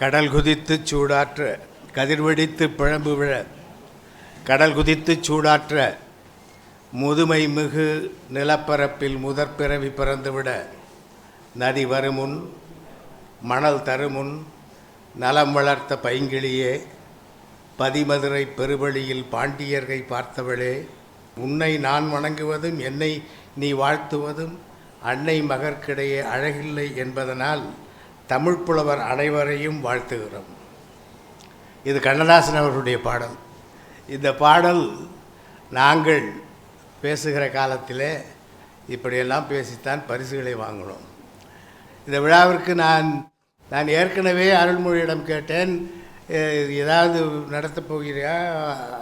கடல் குதித்து சூடாற்ற கதிர்வெடித்து பிழம்பு விழ கடல் குதித்து சூடாற்ற முதுமை மிகு நிலப்பரப்பில் முதற்பிறவி பிறந்துவிட நதி வருமுன் மணல் தருமுன் நலம் வளர்த்த பைங்கிளியே பதிமதுரை பெருவழியில் பாண்டியர்கை பார்த்தவளே உன்னை நான் வணங்குவதும் என்னை நீ வாழ்த்துவதும் அன்னை மகற்கிடையே அழகில்லை என்பதனால் தமிழ் புலவர் அனைவரையும் வாழ்த்துகிறோம். இது கண்ணதாசன் அவர்களுடைய பாடல். இந்த பாடல் நாங்கள் பேசுகிற காலத்திலே இப்படியெல்லாம் பேசித்தான் பரிசுகளை வாங்கினோம். இந்த விழாவிற்கு நான் நான் ஏற்கனவே அருள்மொழியிடம் கேட்டேன். ஏதாவது நடத்தப் போகிறியா?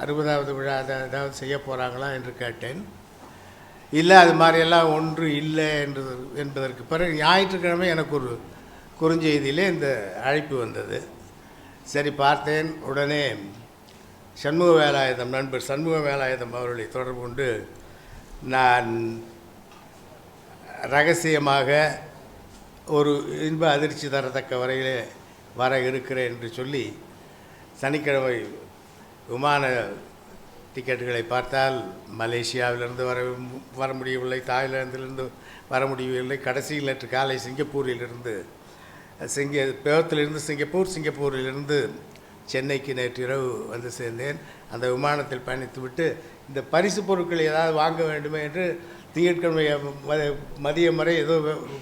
அறுபதாவது விழா அதை ஏதாவது செய்ய போகிறாங்களா என்று கேட்டேன். இல்லை அது மாதிரியெல்லாம் ஒன்று இல்லை என்று என்பதற்கு பிறகு ஞாயிற்றுக்கிழமை எனக்கு ஒரு குறுஞ்செய்தியிலே இந்த அழைப்பு வந்தது. சரி பார்த்தேன். உடனே சண்முக வேலாயுதம் நண்பர் சண்முக வேலாயுதம் அவர்களை தொடர்பு கொண்டு நான் ரகசியமாக ஒரு இன்ப அதிர்ச்சி தரத்தக்க வரையிலே வர இருக்கிறேன் என்று சொல்லி சனிக்கிழமை விமான டிக்கெட்டுகளை பார்த்தால் மலேசியாவிலிருந்து வர வர முடியவில்லை தாய்லாந்திலிருந்து வர முடியவில்லை கடைசியில் நேற்று காலை சிங்கப்பூரிலிருந்து சிங்க பேவத்திலிருந்து சிங்கப்பூர் சிங்கப்பூரிலிருந்து சென்னைக்கு நேற்று இரவு வந்து சேர்ந்தேன். அந்த விமானத்தில் பயணித்துவிட்டு இந்த பரிசு பொருட்கள் ஏதாவது வாங்க வேண்டுமே என்று திங்கட்கிழமை மதியம் வரை ஏதோ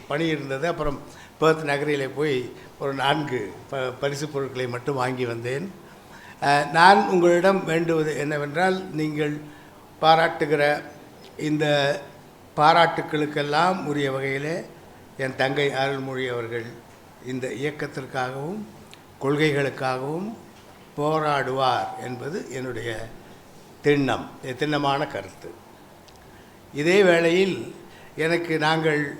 பணி இருந்தது. அப்புறம் பேர்த் நகரிலே போய் ஒரு நான்கு ப பரிசு பொருட்களை மட்டும் வாங்கி வந்தேன். நான் உங்களிடம் வேண்டுவது என்னவென்றால் நீங்கள் பாராட்டுகிற இந்த பாராட்டுக்களுக்கெல்லாம் உரிய வகையிலே என் தங்கை அருள்மொழி அவர்கள் இந்த இயக்கத்திற்காகவும் கொள்கைகளுக்காகவும் போராடுவார் என்பது என்னுடைய திண்ணம் திண்ணமான கருத்து. இதே வேளையில் எனக்கு நாங்கள்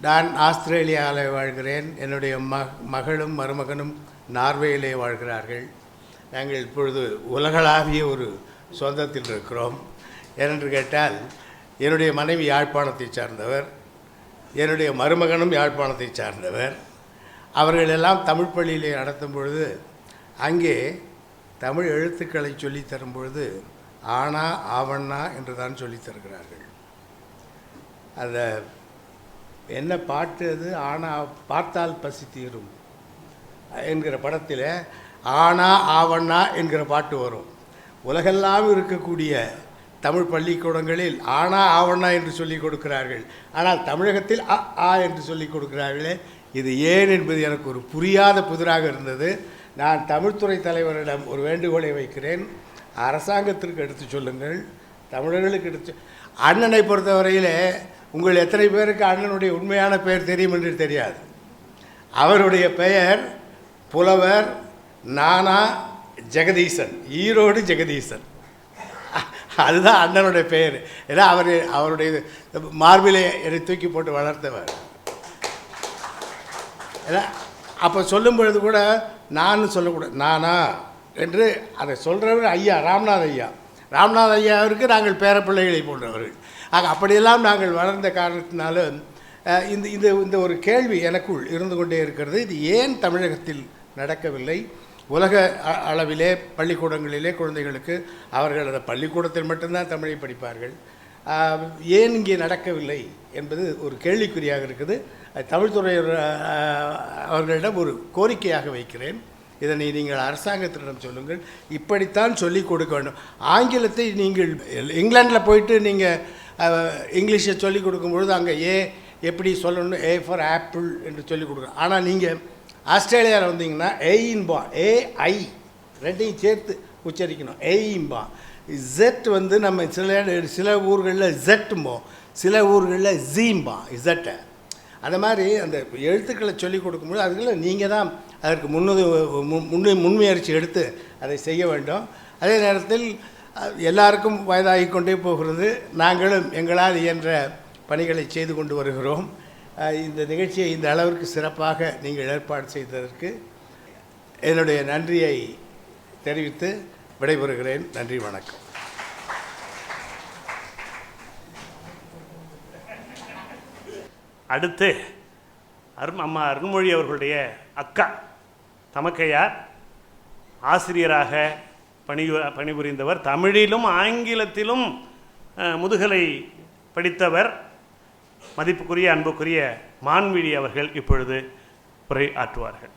நான் ஆஸ்திரேலியாவில் வாழ்கிறேன் என்னுடைய ம மகளும் மருமகனும் நார்வேயிலே வாழ்கிறார்கள். நாங்கள் இப்பொழுது உலகளாவிய ஒரு சொந்தத்தில் இருக்கிறோம். ஏனென்று கேட்டால் என்னுடைய மனைவி யாழ்ப்பாணத்தைச் சார்ந்தவர். என்னுடைய மருமகனும் யாழ்ப்பாணத்தைச் சார்ந்தவர். அவர்களெல்லாம் தமிழ் பள்ளியிலே நடத்தும் பொழுது அங்கே தமிழ் எழுத்துக்களை சொல்லித்தரும் பொழுது ஆனா ஆவண்ணா என்று தான் சொல்லித் தருகிறார்கள். அந்த என்ன பாட்டு அது? ஆனா பார்த்தால் பசி தீரும் என்கிற படத்தில் ஆனா ஆவண்ணா என்கிற பாட்டு வரும். உலகெல்லாம் இருக்கக்கூடிய தமிழ் பள்ளிக்கூடங்களில் ஆனா ஆவண்ணா என்று சொல்லிக் கொடுக்கிறார்கள். ஆனால் தமிழகத்தில் அ ஆ என்று சொல்லிக் கொடுக்கிறார்களே இது ஏன் என்பது எனக்கு ஒரு புரியாத புதிராக இருந்தது. நான் தமிழ்துறை தலைவரிடம் ஒரு வேண்டுகோளை வைக்கிறேன். அரசாங்கத்திற்கு எடுத்து சொல்லுங்கள் தமிழர்களுக்கு எடுத்து அண்ணனை பொறுத்தவரையிலே உங்கள் எத்தனை பேருக்கு அண்ணனுடைய உண்மையான பெயர் தெரியும் என்று தெரியாது. அவருடைய பெயர் புலவர் நானா ஜெகதீசன் ஈரோடு ஜெகதீசன். அதுதான் அண்ணனுடைய பெயர். ஏன்னா அவர் அவருடைய மார்பிலே என்னை தூக்கி போட்டு வளர்த்தவர். ஏன்னா அப்போ சொல்லும் பொழுது கூட நான் சொல்லக்கூடாது. நானா? என்று அதை சொல்கிறவர் ஐயா ராம்நாத் ஐயா. ராம்நாத் ஐயாவிற்கு நாங்கள் பேரப்பிள்ளைகளை போன்றவர்கள். ஆக அப்படியெல்லாம் நாங்கள் வளர்ந்த காரணத்தினால இந்த இந்த இந்த ஒரு கேள்வி எனக்குள் இருந்து கொண்டே இருக்கிறது. இது ஏன் தமிழகத்தில் நடக்கவில்லை? உலக அ- அளவிலே பள்ளிக்கூடங்களிலே குழந்தைகளுக்கு அவர்களது பள்ளிக்கூடத்தில் மட்டும்தான் தமிழை படிப்பார்கள். ஏன் இங்கே நடக்கவில்லை என்பது ஒரு கேள்விக்குறியாக இருக்குது. தமிழ்துறை அவர்களிடம் ஒரு கோரிக்கையாக வைக்கிறேன். இதனை நீங்கள் அரசாங்கத்திடம் சொல்லுங்கள். இப்படித்தான் சொல்லிக் கொடுக்க வேண்டும். ஆங்கிலத்தை நீங்கள் இங்கிலாந்தில் போயிட்டு நீங்கள் இங்கிலீஷை சொல்லிக் கொடுக்கும்பொழுது அங்கே ஏ எப்படி சொல்லணும்? ஏ ஃபார் ஆப்பிள் என்று சொல்லிக் கொடுக்கணும். ஆனால் நீங்கள் ஆஸ்திரேலியாவில் வந்தீங்கன்னா ஏயின்பா ஏஐ ரெண்டையும் சேர்த்து உச்சரிக்கணும். ஏயின்பா இசட் வந்து நம்ம சில சில ஊர்களில் இசட்டும்போம் சில ஊர்களில் ஜீம்பா இசட்டை அந்த மாதிரி அந்த எழுத்துக்களை சொல்லிக் கொடுக்கும்போது அதுக்குள்ள நீங்கள் தான் அதற்கு முன்னு முன்னு முன்முயற்சி எடுத்து அதை செய்ய வேண்டும். அதே நேரத்தில் எல்லாருக்கும் வயதாகி கொண்டே போகிறது. நாங்களும் எங்களால் இயன்ற பணிகளை செய்து கொண்டு வருகிறோம். இந்த நிகழ்ச்சியை இந்த அளவிற்கு சிறப்பாக நீங்கள் ஏற்பாடு செய்ததற்கு என்னுடைய நன்றியை தெரிவித்து விடைபெறுகிறேன். நன்றி வணக்கம். அடுத்து அருண் அம்மா அருண்மொழி அவர்களுடைய அக்கா தமக்கையார் ஆசிரியராக பணி பணிபுரிந்தவர் தமிழிலும் ஆங்கிலத்திலும் முதுகலை படித்தவர் மதிப்புக்குரிய அன்புக்குரிய மான்விழி அவர்கள் இப்பொழுது உரை ஆற்றுவார்கள்.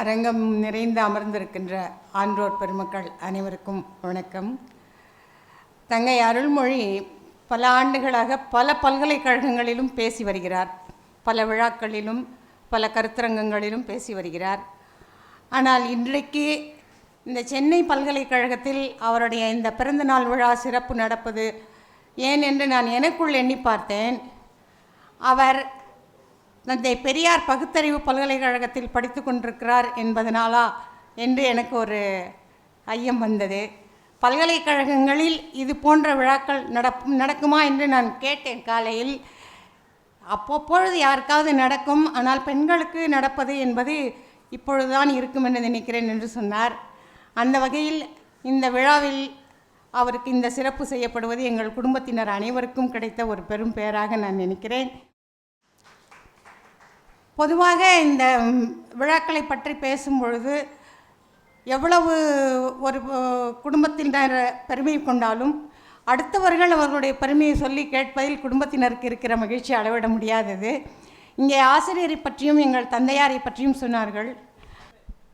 அரங்கம் நிறைந்து அமர்ந்திருக்கின்ற ஆன்றோர் பெருமக்கள் அனைவருக்கும் வணக்கம். தங்கை அருள்மொழி பல ஆண்டுகளாக பல பல்கலைக்கழகங்களிலும் பேசி வருகிறார். பல விழாக்களிலும் பல கருத்தரங்கங்களிலும் பேசி வருகிறார். ஆனால் இன்றைக்கு இந்த சென்னை பல்கலைக்கழகத்தில் அவருடைய இந்த பிறந்தநாள் விழா சிறப்பு நடப்பது ஏன் என்று நான் எனக்குள் எண்ணி பார்த்தேன். அவர் தந்தை பெரியார் பகுத்தறிவு பல்கலைக்கழகத்தில் படித்து கொண்டிருக்கிறார் என்பதனாலா என்று எனக்கு ஒரு ஐயம் வந்தது. பல்கலைக்கழகங்களில் இது போன்ற விழாக்கள் நடப் நடக்குமா என்று நான் கேட்டேன் காலையில். அப்பப்பொழுது யாருக்காவது நடக்கும் ஆனால் பெண்களுக்கு நடப்பது என்பது இப்பொழுதுதான் இருக்கும் என்று நினைக்கிறேன் என்று சொன்னார். அந்த வகையில் இந்த விழாவில் அவருக்கு இந்த சிறப்பு செய்யப்படுவது எங்கள் குடும்பத்தினர் அனைவருக்கும் கிடைத்த ஒரு பெரும் பெயராக நான் நினைக்கிறேன். பொதுவாக இந்த விழாக்களை பற்றி பேசும் பொழுது எவ்வளவு ஒரு குடும்பத்தினர் பெருமை கொண்டாலும் அடுத்தவர்கள் அவர்களுடைய பெருமையை சொல்லி கேட்பதில் குடும்பத்தினருக்கு இருக்கிற மகிழ்ச்சி அளவிட முடியாதது. இங்கே ஆசிரியரை பற்றியும் எங்கள் தந்தையாரை பற்றியும் சொன்னார்கள்.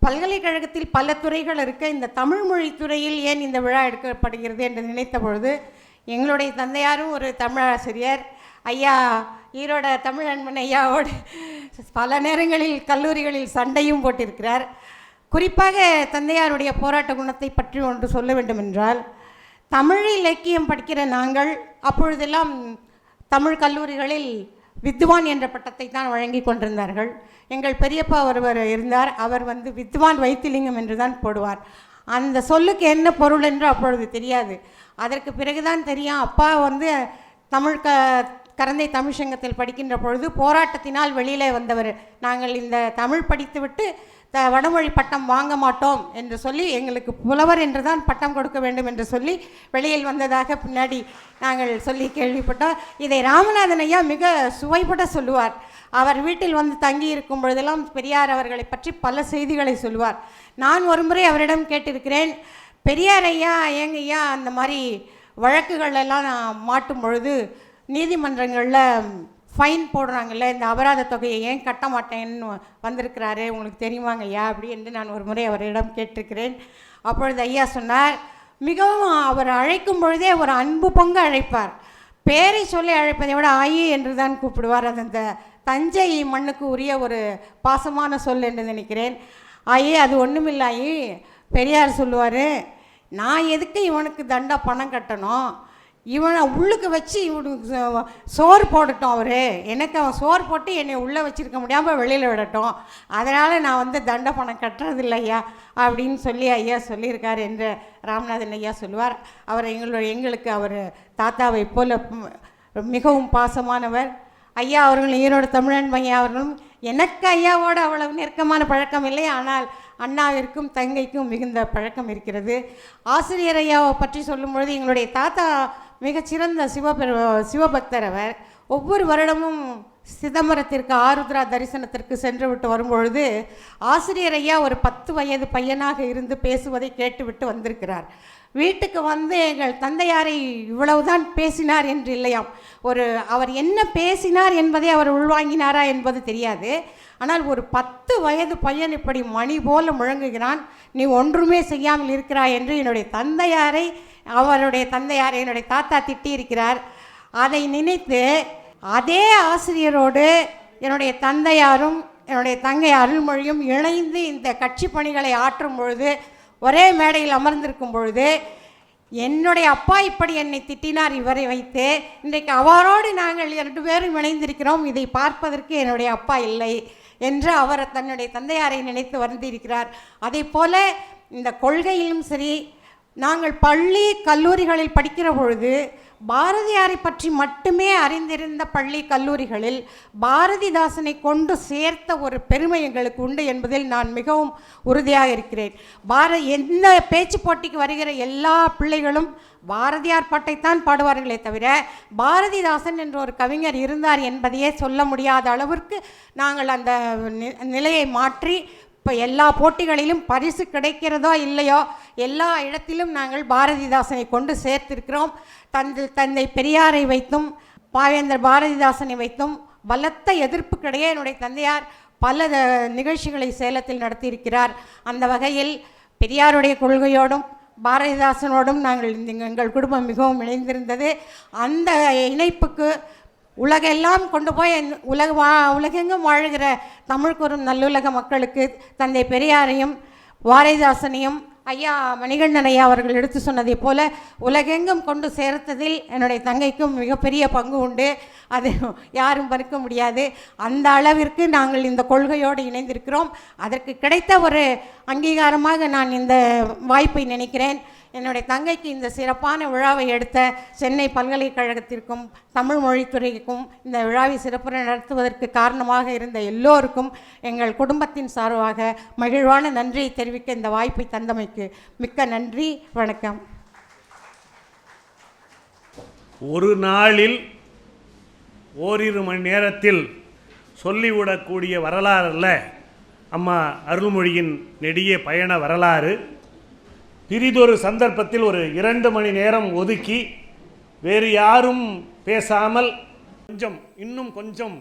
பல்கலைக்கழகத்தில் பல துறைகள் இருக்க இந்த தமிழ் மொழி துறையில் ஏன் இந்த விழா எடுக்கப்படுகிறது என்று நினைத்த பொழுது எங்களுடைய தந்தையாரும் ஒரு தமிழாசிரியர். ஐயா ஈரோட தமிழ் அன்பன் ஐயாவோடு பல நேரங்களில் கல்லூரிகளில் சண்டையும் போட்டிருக்கிறார். குறிப்பாக தந்தையாருடைய போராட்ட குணத்தை பற்றி ஒன்று சொல்ல வேண்டும் என்றால் தமிழ் இலக்கியம் படிக்கிற நாங்கள் அப்பொழுதெல்லாம் தமிழ் கல்லூரிகளில் வித்வான் என்ற பட்டத்தை தான் வழங்கி கொண்டிருந்தார்கள். எங்கள் பெரியப்பா ஒருவர் இருந்தார். அவர் வந்து வித்வான் வைத்திலிங்கம் என்று தான் போடுவார். அந்த சொல்லுக்கு என்ன பொருள் என்று அப்பொழுது தெரியாது. அதற்கு பிறகுதான் தெரியும். அப்பா வந்து தமிழ் க கரந்தை தமிழ் சங்கத்தில் படிக்கின்ற பொழுது போராட்டத்தினால் வெளியிலே வந்தவர். நாங்கள் இந்த தமிழ் படித்துவிட்டு த வடமொழி பட்டம் வாங்க மாட்டோம் என்று சொல்லி எங்களுக்கு புலவர் என்று தான் பட்டம் கொடுக்க வேண்டும் என்று சொல்லி வெளியில் வந்ததாக பின்னாடி நாங்கள் சொல்லி கேள்விப்பட்டோம். இதை ராமநாதன் ஐயா மிக சுவைபட சொல்லுவார். அவர் வீட்டில் வந்து தங்கி இருக்கும் பொழுதெல்லாம் பெரியார் அவர்களை பற்றி பல செய்திகளை சொல்லுவார். நான் ஒருமுறை அவரிடம் கேட்டிருக்கிறேன் பெரியார் ஐயா ஏங்க ஐயா அந்த மாதிரி வழக்குகள் எல்லாம் நான் மாட்டும் பொழுது நீதிமன்றங்களில் ஃபைன் போடுறாங்கல்ல இந்த அபராத தொகையை ஏன் கட்ட மாட்டேன்னு வந்திருக்கிறாரு உங்களுக்கு தெரியுமாங்க ஐயா அப்படி என்று நான் ஒரு முறை அவரிடம் கேட்டிருக்கிறேன். அப்பொழுது ஐயா சொன்னார் மிகவும் அவர் அழைக்கும் பொழுதே ஒரு அன்பு பொங்க அழைப்பார். பேரை சொல்லி அழைப்பதை விட ஆயி என்று தான் கூப்பிடுவார். அது அந்த தஞ்சை மண்ணுக்கு உரிய ஒரு பாசமான சொல் என்று நினைக்கிறேன். ஆயி அது ஒன்றுமில்ல ஆயி பெரியார் சொல்லுவார் நான் எதுக்கு இவனுக்கு தண்டா பணம் கட்டணும்? இவனை உள்ளுக்கு வச்சு இவனுக்கு சோறு போடட்டும் அவர். எனக்கு அவன் சோறு போட்டு என்னை உள்ளே வச்சிருக்க முடியாமல் வெளியில் விடட்டும். அதனால் நான் வந்து தண்ட பணம் கட்டுறது இல்லையா அப்படின்னு சொல்லி ஐயா சொல்லியிருக்கார் என்று ராமநாதன் ஐயா சொல்லுவார். அவர் எங்களோட எங்களுக்கு அவர் தாத்தாவை போல் மிகவும் பாசமானவர். ஐயா அவர்களும் ஈரோடு தமிழன் ஐயா அவர்களும் எனக்கு ஐயாவோடு அவ்வளவு நெருக்கமான பழக்கம் இல்லை. ஆனால் அண்ணாவிற்கும் தங்கைக்கும் மிகுந்த பழக்கம் இருக்கிறது. ஆசிரியர் ஐயாவை பற்றி சொல்லும்பொழுது எங்களுடைய தாத்தா மிகச்சிறந்த சிவபெரு சிவபக்தர் அவர். ஒவ்வொரு வருடமும் சிதம்பரத்திற்கு ஆருத்ரா தரிசனத்திற்கு சென்றுவிட்டு வரும்பொழுது ஆசிரியரையா ஒரு பத்து வயது பையனாக இருந்து பேசுவதை கேட்டுவிட்டு வந்திருக்கிறார். வீட்டுக்கு வந்து எங்கள் தந்தையாரை இவ்வளவுதான் பேசினார் என்று இல்லையாம். ஒரு அவர் என்ன பேசினார் என்பதை அவர் உள்வாங்கினாரா என்பது தெரியாது. ஆனால் ஒரு பத்து வயது பையன் இப்படி மணி போல முழங்குகிறான். நீ ஒன்றுமே செய்யாமல் இருக்கிறாய் என்று என்னுடைய தந்தையாரை அவருடைய தந்தையார் என்னுடைய தாத்தா திட்டியிருக்கிறார். அதை நினைத்து அதே ஆசிரியரோடு என்னுடைய தந்தையாரும் என்னுடைய தங்கை அருள்மொழியும் இணைந்து இந்த கட்சி பணிகளை ஆற்றும் பொழுது ஒரே மேடையில் அமர்ந்திருக்கும் பொழுது என்னுடைய அப்பா இப்படி என்னை திட்டினார் இவரை வைத்து இன்றைக்கு அவரோடு நாங்கள் இரண்டு பேரும் இணைந்திருக்கிறோம் இதை பார்ப்பதற்கு என்னுடைய அப்பா இல்லை என்று அவர் தன்னுடைய தந்தையாரை நினைத்து வருந்திருக்கிறார் அதே போல இந்த கொள்கையிலும் சரி நாங்கள் பள்ளி கல்லூரிகளில் படிக்கிற பொழுது பாரதியாரை பற்றி மட்டுமே அறிந்திருந்த பள்ளி கல்லூரிகளில் பாரதிதாசனை கொண்டு சேர்த்த ஒரு பெருமை எங்களுக்கு உண்டு என்பதில் நான் மிகவும் உறுதியாக இருக்கிறேன். பார எந்த பேச்சு போட்டிக்கு வருகிற எல்லா பிள்ளைகளும் பாரதியார் பாட்டைத்தான் பாடுவார்களே தவிர பாரதிதாசன் என்ற ஒரு கவிஞர் இருந்தார் என்பதையே சொல்ல முடியாத அளவிற்கு நாங்கள் அந்த நி- நிலையை மாற்றி இப்போ எல்லா போட்டிகளிலும் பரிசு கிடைக்கிறதோ இல்லையோ எல்லா இடத்திலும் நாங்கள் பாரதிதாசனை கொண்டு சேர்த்திருக்கிறோம். தந்தை தந்தை பெரியாரை வைத்தும் பாவேந்தர் பாரதிதாசனை வைத்தும் பலத்த எதிர்ப்புக்கிடையே என்னுடைய தந்தையார் பல நிகழ்ச்சிகளை சேலத்தில் நடத்தியிருக்கிறார். அந்த வகையில் பெரியாருடைய கொள்கையோடும் பாரதிதாசனோடும் நாங்கள் இந்த- எங்கள் குடும்பம் மிகவும் இணைந்திருந்தது. அந்த இணைப்புக்கு உலகெல்லாம் கொண்டு போய் உலக வா உலகெங்கும் வாழ்கிற தமிழ் கூறும் நல்லுலக மக்களுக்கு தந்தை பெரியாரையும் வாரைதாசனையும் ஐயா மணிகண்டன் ஐயா அவர்கள் எடுத்து சொன்னதைப் போல உலகெங்கும் கொண்டு சேர்த்ததில் என்னுடைய தங்கைக்கும் மிகப்பெரிய பங்கு உண்டு. அது யாரும் மறுக்க முடியாது. அந்த அளவிற்கு நாங்கள் இந்த கொள்கையோடு இணைந்திருக்கிறோம். அதற்கு கிடைத்த ஒரு அங்கீகாரமாக நான் இந்த வாய்ப்பை நினைக்கிறேன். என்னுடைய தங்கைக்கு இந்த சிறப்பான விழாவை எடுத்த சென்னை பல்கலைக்கழகத்திற்கும் தமிழ் மொழித்துறைக்கும் இந்த விழாவை சிறப்புற நடத்துவதற்கு காரணமாக இருந்த எல்லோருக்கும் எங்கள் குடும்பத்தின் சார்பாக மகிழ்வான நன்றியை தெரிவிக்க இந்த வாய்ப்பை தந்தமைக்கு மிக்க நன்றி வணக்கம். ஒரு நாளில் ஓரிரு மணி நேரத்தில் சொல்லிவிடக்கூடிய வரலாறு அல்ல. அம்மா அருள்மொழியின் நெடிய பயண வரலாறு. பிரிதொரு சந்தர்ப்பத்தில் ஒரு இரண்டு மணி நேரம் ஒதுக்கி வேறு யாரும் பேசாமல் கொஞ்சம் இன்னும் கொஞ்சம்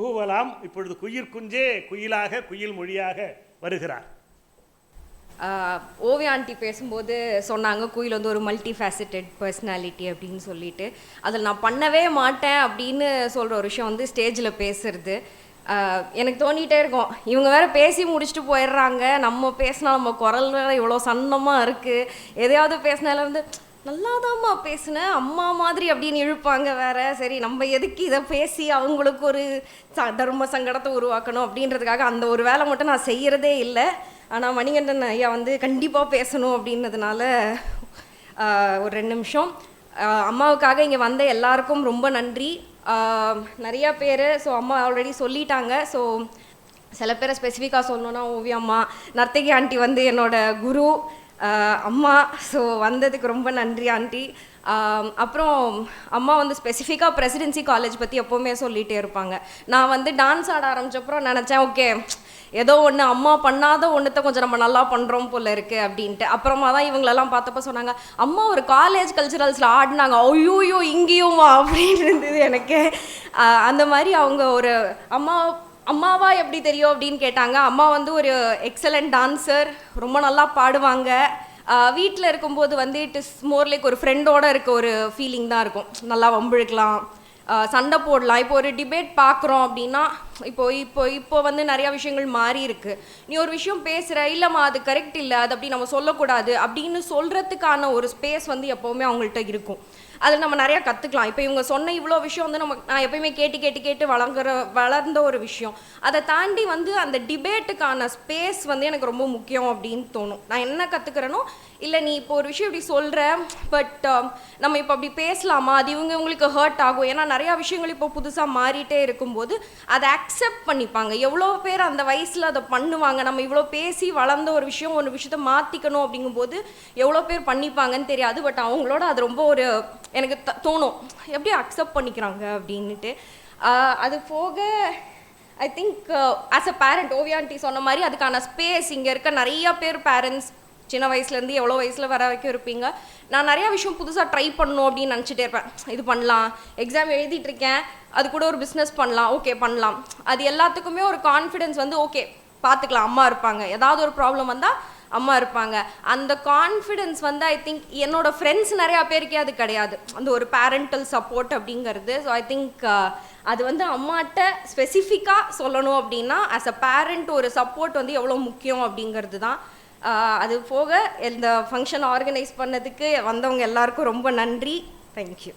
கூவலாம். இப்பொழுது குயிர் குஞ்சே குயிலாக குயில் மொழியாக வருகிறார். ஓவியா ஆண்டி பேசும்போது சொன்னாங்க குயில் வந்து ஒரு மல்டி ஃபேசிட்டட் பர்சனாலிட்டி அப்படின்னு சொல்லிட்டு. அதில் நான் பண்ணவே மாட்டேன் அப்படின்னு சொல்கிற ஒரு விஷயம் வந்து ஸ்டேஜில் பேசுறது. எனக்கு தோண்டிகிட்டே இருக்கும். இவங்க வேறு பேசி முடிச்சுட்டு போயிடுறாங்க. நம்ம பேசினா நம்ம குரல் வேறு இவ்வளோ சன்னமாக இருக்குது எதையாவது பேசினால வந்து நல்லாதாம்மா பேசுனேன் அம்மா மாதிரி அப்படின்னு இழுப்பாங்க வேற. சரி நம்ம எதுக்கு இதை பேசி அவங்களுக்கு ஒரு தர்ம சங்கடத்தை உருவாக்கணும் அப்படின்றதுக்காக அந்த ஒரு வேலை மட்டும் நான் செய்கிறதே இல்லை. ஆனால் மணிகண்டன் ஐயா வந்து கண்டிப்பாக பேசணும் அப்படின்றதுனால ஒரு ரெண்டு நிமிஷம். அம்மாவுக்காக இங்கே வந்த எல்லாருக்கும் ரொம்ப நன்றி. நிறையா பேர் ஸோ அம்மா ஆல்ரெடி சொல்லிட்டாங்க. ஸோ சில பேரை ஸ்பெசிஃபிக்காக சொல்லணுன்னா ஓவியம்மா நர்த்தகி ஆண்டி வந்து என்னோட குரு அம்மா. ஸோ வந்ததுக்கு ரொம்ப நன்றி ஆண்டி அப்புறம் அம்மா வந்து ஸ்பெசிஃபிக்காக பிரசிடென்சி காலேஜ் பற்றி எப்போவுமே சொல்லிகிட்டே இருப்பாங்க. நான் வந்து டான்ஸ் ஆட ஆரம்பிச்சப்பறம் நினச்சேன் ஓகே ஏதோ ஒன்று அம்மா பண்ணாத ஒன்றுத்த கொஞ்சம் நம்ம நல்லா பண்ணுறோம் போல இருக்குது அப்படின்ட்டு. அப்புறமா தான் இவங்களெல்லாம் பார்த்தப்ப சொன்னாங்க அம்மா ஒரு காலேஜ் கல்ச்சுரல்ஸில் ஆடினாங்க. ஐயோயோ இங்கேயுமா? அப்படின்னு இருந்தது எனக்கு. அந்த மாதிரி அவங்க ஒரு அம்மா அம்மாவா எப்படி தெரியும்? அப்படின்னு கேட்டாங்க. அம்மா வந்து ஒரு எக்ஸலண்ட் டான்சர் ரொம்ப நல்லா பாடுவாங்க. வீட்டில் இருக்கும்போது வந்து இட் இஸ் மோர் லைக் ஒரு ஃப்ரெண்டோட இருக்க ஒரு ஃபீலிங் தான் இருக்கும். நல்லா வம்பிழுக்கலாம். சண்டை போடலாம். இப்போ ஒரு டிபேட் பார்க்குறோம் அப்படின்னா இப்போ இப்போ இப்போ வந்து நிறையா விஷயங்கள் மாறி இருக்கு. நீ ஒரு விஷயம் பேசுகிற இல்லைம்மா அது கரெக்ட் இல்லை அது அப்படி நம்ம சொல்லக்கூடாது அப்படின்னு சொல்கிறதுக்கான ஒரு ஸ்பேஸ் வந்து எப்போவுமே அவங்கள்ட்ட இருக்கும். அதில் நம்ம நிறையா கற்றுக்கலாம் இப்போ இவங்க சொன்ன இவ்வளோ விஷயம் வந்து நம்ம நான் எப்பயுமே கேட்டு கேட்டு கேட்டு வளர்க்குற வளர்ந்த ஒரு விஷயம். அதை தாண்டி வந்து அந்த டிபேட்டுக்கான ஸ்பேஸ் வந்து எனக்கு ரொம்ப முக்கியம் அப்படின்னு தோணும். நான் என்ன கற்றுக்கிறேனோ இல்லை நீ இப்போ ஒரு விஷயம் இப்படி சொல்கிற பட் um, நம்ம இப்போ அப்படி பேசலாமா? அது இவங்க இவங்களுக்கு ஹர்ட் ஆகும். ஏன்னா நிறையா விஷயங்கள் இப்போ புதுசாக மாறிட்டே இருக்கும்போது அதை அக்செப்ட் பண்ணிப்பாங்க. எவ்வளோ பேர் அந்த வயசில் அதை பண்ணுவாங்க? நம்ம இவ்வளோ பேசி வளர்ந்த ஒரு விஷயம் ஒரு விஷயத்த மாற்றிக்கணும் அப்படிங்கும்போது எவ்வளோ பேர் பண்ணிப்பாங்கன்னு தெரியாது. பட் அவங்களோட அது ரொம்ப ஒரு எனக்கு த- தோணும். எப்படி அக்செப்ட் பண்ணிக்கிறாங்க அப்படின்னுட்டு. அது போக I think as a parent ஓவியாண்டி சொன்ன மாதிரி அதுக்கான ஸ்பேஸ் இங்கே இருக்க நிறைய பேர் பேரண்ட்ஸ் சின்ன வயசுலேருந்து எவ்வளோ வயசில் வர வரைக்கும் இருப்பீங்க. நான் நிறையா விஷயம் புதுசாக ட்ரை பண்ணணும் அப்படின்னு நினச்சிட்டே இருப்பேன். இது பண்ணலாம். எக்ஸாம் எழுதிட்டு இருக்கேன் அது கூட ஒரு பிஸ்னஸ் பண்ணலாம். ஓகே பண்ணலாம். அது எல்லாத்துக்குமே ஒரு கான்ஃபிடென்ஸ் வந்து ஓகே பார்த்துக்கலாம். அம்மா இருப்பாங்க. ஏதாவது ஒரு ப்ராப்ளம் வந்தால் அம்மா இருப்பாங்க. அந்த கான்ஃபிடென்ஸ் வந்து ஐ திங்க் என்னோட ஃப்ரெண்ட்ஸ் நிறையா பேருக்கே அது கிடையாது. அந்த ஒரு பேரண்டல் சப்போர்ட் அப்படிங்கிறது. ஸோ ஐ திங்க் அது வந்து அம்மாட்ட ஸ்பெசிஃபிக்காக சொல்லணும் அப்படின்னா ஆஸ் அ பேரண்ட் ஒரு சப்போர்ட் வந்து எவ்வளோ முக்கியம் அப்படிங்கிறது தான். அது போக இந்த ஃபங்க்ஷன் ஆர்கனைஸ் பண்ணதுக்கு வந்தவங்க எல்லாருக்கும் ரொம்ப நன்றி. தேங்க்யூ